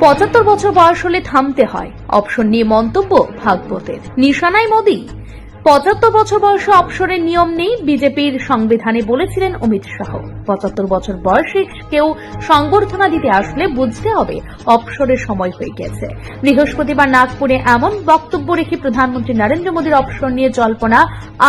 পঁচাত্তর বছর বয়স হলে থামতে হয়। অপশন নিয়ে মন্তব্য ভাগবতের। নিশানায় মোদী। পঁচাত্তর বছর বয়সে অপসরের নিয়ম নেই, বিজেপির সংবিধানে বলেছিলেন অমিত শাহ। পঁচাত্তর বছর বয়সে কেউ সংবর্ধনা দিতে আসলে বুঝতে হবে অপসরের সময় হয়ে গেছে। বৃহস্পতিবার নাগপুরে এমন বক্তব্য রেখে প্রধানমন্ত্রী নরেন্দ্র মোদীর অপসর নিয়ে জল্পনা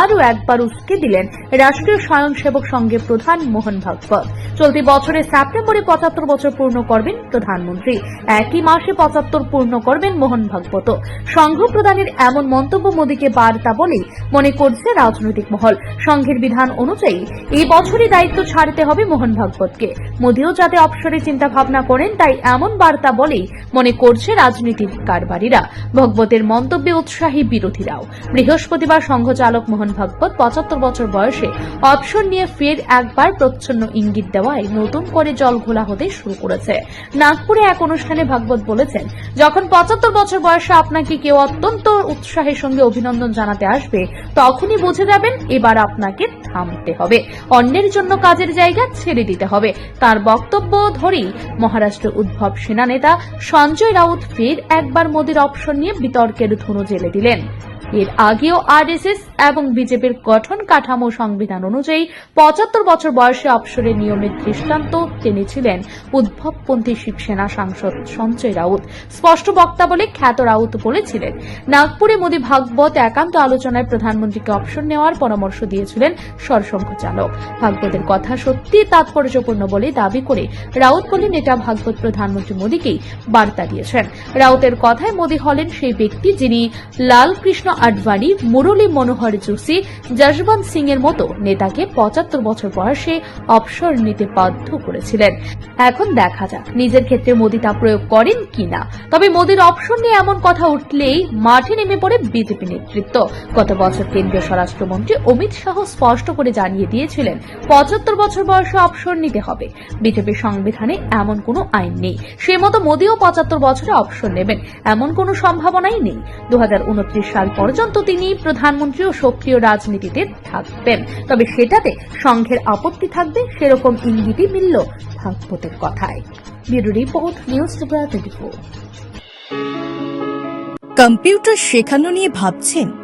আরও একবার উস্কে দিলেন রাষ্ট্রীয় স্বয়ংসেবক সংঘের প্রধান মোহন ভাগবত। চলতি বছরের সেপ্টেম্বরে পঁচাত্তর বছর পূর্ণ করবেন প্রধানমন্ত্রী। একই মাসে পঁচাত্তর পূর্ণ করবেন মোহন ভাগবত সংঘ প্রদানের এমন মন্তব্য মোদীকে বার্তা বলে মনে করছে রাজনৈতিক মহল। সংঘের বিধান অনুযায়ী এই বছরই দায়িত্ব ছাড়তে হবে মোহন ভাগবতকে। মোদীও যাতে অবসরে চিন্তা ভাবনা করেন, তাই এমন বার্তা বলেই মনে করছে রাজনীতির কারবারিরা। ভগবতের মন্তব্যে উৎসাহী বিরোধীরাও। বৃহস্পতিবার সংঘ চালক মোহন ভাগবত পঁচাত্তর বছর বয়সে অপশন নিয়ে ফের একবার প্রচ্ছন্ন ইঙ্গিত দেওয়ায় নতুন করে জল ঘোলা হতে শুরু করেছে। নাগপুরে এক অনুষ্ঠানে ভাগবত বলেছেন, যখন পঁচাত্তর বছর বয়সে আপনাকে কেউ অত্যন্ত উৎসাহের সঙ্গে অভিনন্দন জানাতে আসবে তখনই বুঝে যাবেন এবার আপনাকে থামতে হবে। অন্যের জন্য কাজের জায়গা ছেড়ে দিতে হবে। তার বক্তব্য ধরেই মহারাষ্ট্র উদ্ভব সেনা নেতা সঞ্জয় রাউত ফের একবার মোদীর অপশন নিয়ে বিতর্কের ধুনো জেলে দিলেন। এর আগেও আরএসএস এবং বিজেপির গঠন কাঠামো সংবিধান অনুযায়ী পঁচাত্তর বছর বয়সে অবসরের নিয়মের দৃষ্টান্ত টেনেছিলেন উদ্ভবপন্থী শিবসেনা সাংসদ সঞ্জয় রাউত। স্পষ্ট বক্তা বলে খ্যাত রাউত বলেছিলেন, নাগপুরে মোদী ভাগবত একান্ত আলোচনায় প্রধানমন্ত্রীকে অপশন নেওয়ার পরামর্শ দিয়েছিলেন সরসংঘ চালক ভাগবতের কথা সত্যি তাৎপর্যপূর্ণ বলে দাবি করে রাউত বলেন, এটা ভাগবত প্রধানমন্ত্রী মোদীকেই বার্তা দিয়েছেন। রাউতের কথায় মোদী হলেন সেই ব্যক্তি যিনি লালকৃষ্ণ আডবাণী, মুরলী মনোহর যোশী, যশবন্ত সিং এর মতো নেতাকে পঁচাত্তর বছর বয়সে অবসর নিতে বাধ্য করেছিলেন। এখন দেখা যাক, নিজের ক্ষেত্রে মোদী তা প্রয়োগ করেন কিনা। তবে মোদীর অপশন নিয়ে এমন কথা উঠলেই মাঠে নেমে পড়ে বিজেপি নেতৃত্ব। গত বছর কেন্দ্রীয় স্বরাষ্ট্রমন্ত্রী অমিত শাহ স্পষ্ট করে জানিয়ে দিয়েছিলেন, পঁচাত্তর বছর বয়সে অবসর নিতে হবে। বিজেপির সংবিধানে এমন কোনো আইন নেই। সে মতো মোদীও পঁচাত্তর বছরে অবসর নেবেন। এমন কোনো সম্ভাবনাই নেই। দু হাজার উনত্রিশ সাল পর্যন্ত তিনি প্রধানমন্ত্রী ও সক্রিয় রাজনীতিতে থাকবেন। তবে সেটাতে সংঘের আপত্তি থাকবে, সেরকম ইঙ্গিতই মিলল ভাগবতের কথায়। ব্যুরো রিপোর্ট, নিউজ কম্পিউটার শেখানো নিয়ে ভাবছেন?